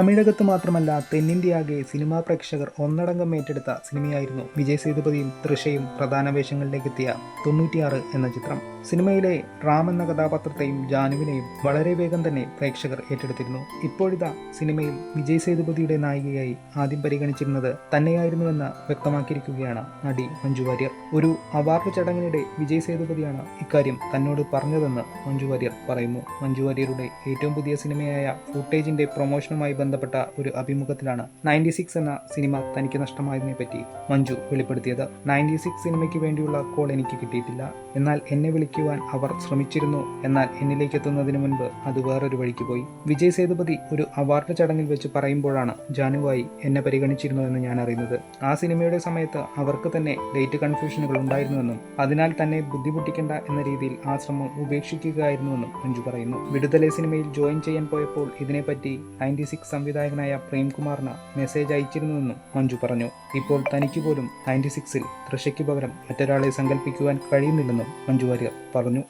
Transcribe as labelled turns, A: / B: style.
A: തമിഴകത്ത് മാത്രമല്ല തെന്നിന്ത്യയാകെ സിനിമാ പ്രേക്ഷകർ ഒന്നടങ്കം ഏറ്റെടുത്ത സിനിമയായിരുന്നു വിജയ് സേതുപതിയും തൃഷയും പ്രധാന വേഷങ്ങളിലേക്കെത്തിയ തൊണ്ണൂറ്റിയാറ് എന്ന ചിത്രം. സിനിമയിലെ റാം എന്ന കഥാപാത്രത്തെയും ജാനുവിനെയും വളരെ വേഗം തന്നെ പ്രേക്ഷകർ ഏറ്റെടുത്തിരുന്നു. ഇപ്പോഴിതാ സിനിമയിൽ വിജയ് സേതുപതിയുടെ നായികയായി ആദ്യം പരിഗണിച്ചിരുന്നത് തന്നെയായിരുന്നുവെന്ന് വ്യക്തമാക്കിയിരിക്കുകയാണ് നടി മഞ്ജു വാര്യർ. ഒരു അവാർഡ് ചടങ്ങിനിടെ വിജയ് സേതുപതിയാണ് ഇക്കാര്യം തന്നോട് പറഞ്ഞതെന്ന് മഞ്ജു വാര്യർ പറയുന്നു. മഞ്ജു വാര്യരുടെ ഏറ്റവും പുതിയ സിനിമയായ ഫുട്ടേജിന്റെ പ്രൊമോഷനുമായി ബന്ധപ്പെട്ട ഒരു അഭിമുഖത്തിലാണ് നയന്റി സിക്സ് എന്ന സിനിമ തനിക്ക് നഷ്ടമായതിനെ പറ്റി മഞ്ജു വെളിപ്പെടുത്തിയത്. നയന്റി സിക്സ് സിനിമയ്ക്ക് വേണ്ടിയുള്ള കോൾ എനിക്ക് കിട്ടിയിട്ടില്ല. എന്നാൽ എന്നെ വിളിക്കുവാൻ അവർ ശ്രമിച്ചിരുന്നു. എന്നാൽ എന്നിലേക്ക് എത്തുന്നതിന് മുൻപ് അത് വേറൊരു വഴിക്ക് പോയി. വിജയ് സേതുപതി ഒരു അവാർഡ് ചടങ്ങിൽ വെച്ച് പറയുമ്പോഴാണ് ജാനുവായി എന്നെ പരിഗണിച്ചിരുന്നുവെന്ന് ഞാൻ അറിയുന്നത്. ആ സിനിമയുടെ സമയത്ത് അവർക്ക് തന്നെ ഡേറ്റ് കൺഫ്യൂഷനുകൾ ഉണ്ടായിരുന്നുവെന്നും അതിനാൽ തന്നെ ബുദ്ധിമുട്ടിക്കേണ്ട എന്ന രീതിയിൽ ആ ശ്രമം ഉപേക്ഷിക്കുകയായിരുന്നുവെന്നും മഞ്ജു പറയുന്നു. വിടുതലെ സിനിമയിൽ ജോയിൻ ചെയ്യാൻ പോയപ്പോൾ ഇതിനെപ്പറ്റി നയന്റി സിക്സ് സംവിധായകനായ പ്രേംകുമാറിന് മെസ്സേജ് അയച്ചിരുന്നുവെന്നും മഞ്ജു പറഞ്ഞു. ഇപ്പോൾ തനിക്ക് പോലും നയന്റി സിക്സിൽ തൃശയ്ക്ക് പകരം മറ്റൊരാളെ സങ്കല്പിക്കുവാൻ കഴിയുന്നില്ലെന്നും മഞ്ജു വാര്യർ പറഞ്ഞു.